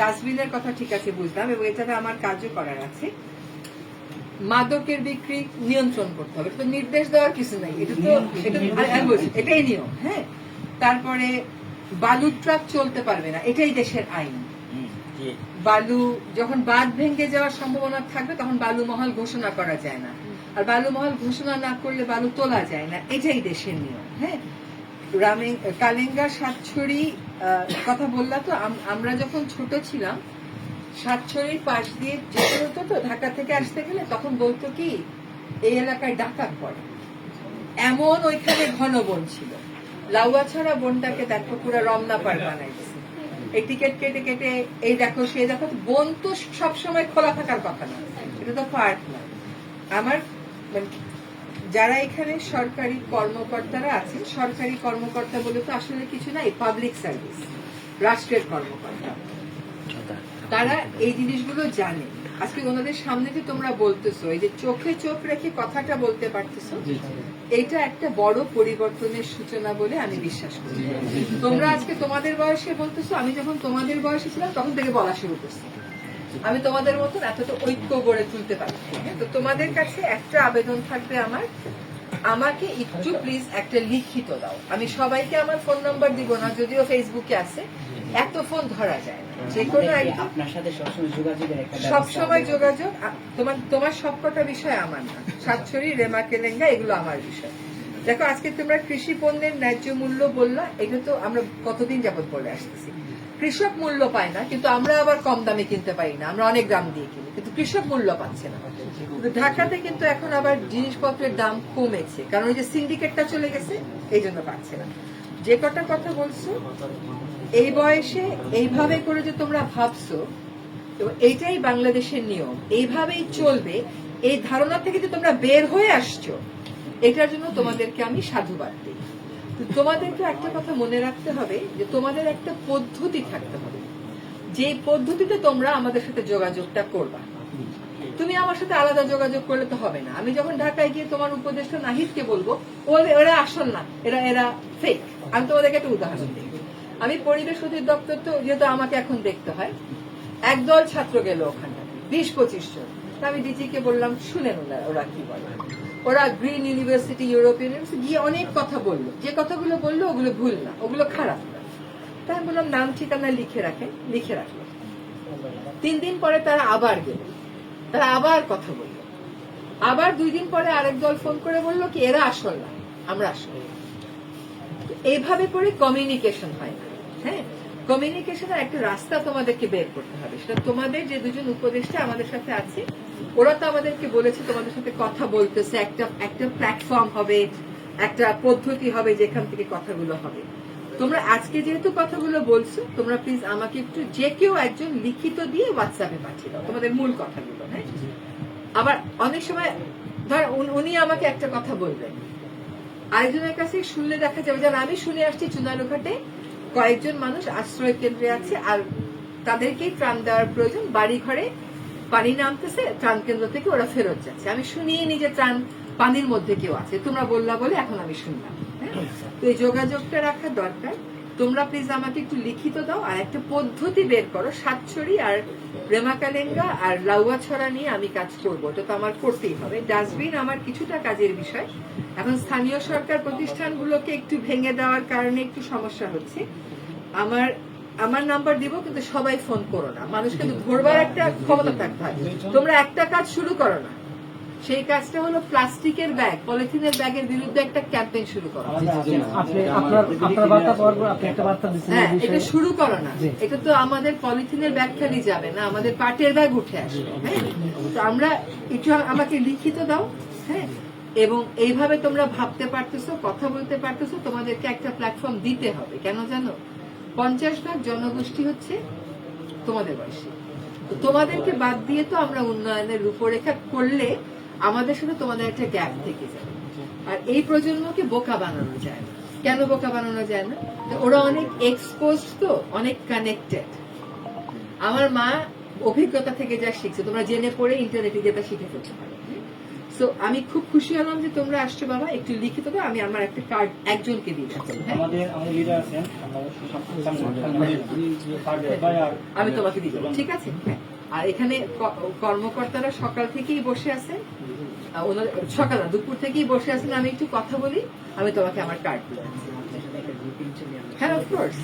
ডাস্টবিনের কথা ঠিক আছে বুঝলাম এবং এটাতে আমার কাজও করার আছে। মাদকের বিক্রি নিয়ন্ত্রণ করতে হবে তো নির্দেশ দেওয়ার কিছু নাই। এটা তো আমি বলছি, এটাই নিয়ম হ্যাঁ। তারপরে বালুর ট্রাক চলতে পারবে না এটাই দেশের আইন। বালু যখন বাঁধ ভেঙে যাওয়ার সম্ভাবনা থাকবে তখন বালু মহল ঘোষণা করা যায় না। আর বালু মহল ঘোষণা না করলে বালু তোলা যায় না এটাই দেশের নিয়ম হ্যাঁ। রামে, কালেঙ্গা সাতছড়ি কথা বললা তো আমরা যখন ছোট ছিলাম, সাতছড়ির পাশ দিয়ে যেতে হতো তো, ঢাকা থেকে আসতে গেলে তখন বলতো কি, এই এলাকায় ডাকাত পড়ে। এমন ওইখানে ঘন বন ছিল। লাউয়া ছাড়া বনটাকে দেখো পুরো রমনা পার বানাইছে এই টিকিট কেটে কেটে, এই দেখো, সে দেখো, বন তো সবসময় খোলা থাকার কথা না। এটা তো পার্ক না। আমার মানে যারা এখানে সরকারি কর্মকর্তারা আছেন সরকারি কর্মকর্তা বলে তো আসলে কিছু নাই পাবলিক সার্ভিস রাষ্ট্রের কর্মকর্তা। তারা এই জিনিসগুলো জানে। আজকে ওনাদের সামনে যে তোমরা বলতেছো এই যে চোখে চোখ রেখে কথাটা বলতে পারতেছো এটা একটা বড় পরিবর্তনের সূচনা বলে আমি বিশ্বাস করি। তোমরা আজকে তোমাদের বয়সে বলতেছো আমি যখন তোমাদের বয়সে ছিলাম তখন থেকে বলা শুরু করছি। আমি তোমাদের মতন এতটা ঐক্য গড়ে তুলতে পারছি? তো তোমাদের কাছে একটা আবেদন থাকবে আমার। আমাকে একটু প্লিজ একটা লিখিত দাও। আমি সবাইকে আমার ফোন নাম্বার দিব না যদিও ফেসবুকে আছে। এত ফোন ধরা যায় যে কোনো আপনার সাথে সবসময়। যোগাযোগ। তোমার তোমার সবকটা বিষয় আমার না। সাতছড়ি রেমা কেলেঙ্গা এগুলো আমার বিষয়। দেখো আজকে তোমরা কৃষি পণ্যের ন্যায্য মূল্য বললা এটা তো আমরা কতদিন যাবত বলে আসতেছি? কৃষক মূল্য পায় না, কিন্তু আমরা আবার কম দামে কিনতে পারি না। আমরা অনেক দাম দিয়ে কিনি, কিন্তু কৃষক মূল্য পাচ্ছে না। কিন্তু ঢাকাতে কিন্তু এখন আবার জিনিসপত্রের দাম কমেছে, কারণ ওই যে সিন্ডিকেটটা চলে গেছে, এই জন্য পাচ্ছে না। যে কটা কথা বলছো, এই বয়সে এইভাবে করে যে তোমরা ভাবছ, তো এইটাই বাংলাদেশের নিয়ম। এইভাবেই চলবে, এই ধারণা থেকে যে তোমরা বের হয়ে আসছো, এটার জন্য তোমাদেরকে আমি সাধুবাদ দিই। তোমাদেরকে একটা কথা মনে রাখতে হবে যে তোমাদের একটা পদ্ধতি থাকতে হবে। যে পদ্ধতিতে তোমরা আমাদের সাথে যোগাযোগটা করবা। তুমি আমার সাথে আলাদা যোগাযোগ করলে তো হবে না। আমি যখন ঢাকায় গিয়ে তোমার উপদেষ্টা নাহিদকে বলব, ওরা আসল না। এরা এরা ফেক আমি তোমাদেরকে একটা উদাহরণ দিই। আমি পরিবেশ অধিদপ্তর তো যেহেতু আমাকে এখন দেখতে হয়, একদল ছাত্র গেল ওখানটা বিশ পঁচিশ জন। আমি ডিজিকে বললাম, শুনেন ওরা কি বলে? ওরা গ্রিন ইউনিভার্সিটি ইউরোপিয়ান গিয়ে অনেক কথা বলল। যে কথাগুলো বলল, ওগুলো ভুল না, ওগুলো খারাপ না। তাই বললাম, নাম, ঠিকানা লিখে রাখেন, লিখে রাখল। তিন দিন পরে তারা আবার গেল। তারা আবার কথা বলল। আবার দুই দিন পরে আরেক দল ফোন করে বলল কি, এরা আসল না, আমরা আসল এইভাবে করে কমিউনিকেশন হয়। না হ্যাঁ কমিউনিকেশনের একটা রাস্তা তোমাদেরকে বের করতে হবে। সেটা তোমাদের যে দুজন উপদেষ্টা আমাদের সাথে আছে ওরা তো আমাদেরকে বলেছে তোমাদের সাথে কথা বলতেছে, একটা একটা প্ল্যাটফর্ম হবে, একটা পদ্ধতি হবে যেখান থেকে কথাগুলো হবে। তোমরা আজকে যেহেতু কথাগুলো বলছো, তোমরা প্লিজ আমাকে একটু যে কেউ একজন লিখিত দিয়ে হোয়াটসঅ্যাপে পাঠিয়ে দাও, তোমাদের মূল কথাগুলো হ্যাঁ? আবার অনেক সময়, ধর উনি আমাকে একটা কথা বলবেন। আরেকজনের কাছে শুনলে দেখা যাবে, যেমন আমি শুনে আসছি চুনারুঘাটে কয়েকজন মানুষ আশ্রয় কেন্দ্রে আছে আর তাদেরকেই ত্রাণ দেওয়ার প্রয়োজন বাড়ি ঘরে পানি নামতেছে, ত্রাণ কেন্দ্র থেকে ওরা ফেরত যাচ্ছে। আমি শুনিয়ে নিজে ত্রাণ পানির মধ্যে কেউ আছে। তোমরা বললা বলে এখন আমি শুনলাম হ্যাঁ? তো এই যোগাযোগটা রাখা দরকার। তোমরা প্লিজ আমাকে একটু লিখিত দাও আর একটা পদ্ধতি বের করো। সাতছড়ি আর রেমাকালেঙ্গা আর লাউয়া ছড়া নিয়ে আমি কাজ করব। তো আমার করতেই হবে। ডাস্টবিন আমার কিছুটা কাজের বিষয়। এখন স্থানীয় সরকার প্রতিষ্ঠানগুলোকে একটু ভেঙে দেওয়ার কারণে একটু সমস্যা হচ্ছে। আমার আমার নাম্বার দিব কিন্তু সবাই ফোন করো না। মানুষ কিন্তু ধরবার একটা ক্ষমতা থাকতে হয়। তোমরা একটা কাজ শুরু করো না। সেই কাজটা হলো প্লাস্টিকের ব্যাগ পলিথিনের ব্যাগের বিরুদ্ধে একটা ক্যাম্পেইন শুরু করো। হ্যাঁ এটা শুরু করো না। এটা তো আমাদের পলিথিনের ব্যাগ খালি যাবে না আমাদের পাটের ব্যাগ উঠে আসবে হ্যাঁ? তো আমরা একটু আমাকে লিখিত দাও হ্যাঁ? এবং এইভাবে তোমরা ভাবতে পারতেছো কথা বলতে পারতেছো তোমাদেরকে একটা প্ল্যাটফর্ম দিতে হবে। কেন জানো? পঞ্চাশ ভাগ জনগোষ্ঠী হচ্ছে তোমাদের বয়সী। তোমাদেরকে বাদ দিয়ে তো আমরা উন্নয়নের রূপরেখা করলে আমাদের সাথে তোমাদের একটা গ্যাপ থেকে যাবে আর এই প্রজন্মকে বোকা বানানো যায় না। কেন বোকা বানানো যায় না? ওরা অনেক এক্সপোজ তো, অনেক কানেক্টেড আমার মা অভিজ্ঞতা থেকে যা শিখছে, তোমরা জেনে পড়ে ইন্টারনেটে যেটা শিখে ফেলতে পারো। সো আমি খুব খুশি হলাম যে তোমরা আসছো বাবা একটু লিখিত দাও আমি আমার একটা কার্ড একজনকে দিই আমাদের আমাদের লিডার আছেন আমরা সব- ভাই আর আমি তোমাকে দিব ঠিক আছে? হ্যাঁ। আর এখানে কর্মকর্তারা সকাল থেকেই বসে আছেন। ওনারা সকাল দুপুর থেকেই বসে আছেন আমি একটু কথা বলি আমি তোমাকে আমার কার্ড গ্রুপিং ছবি আমরা হ্যাঁ অফকোর্স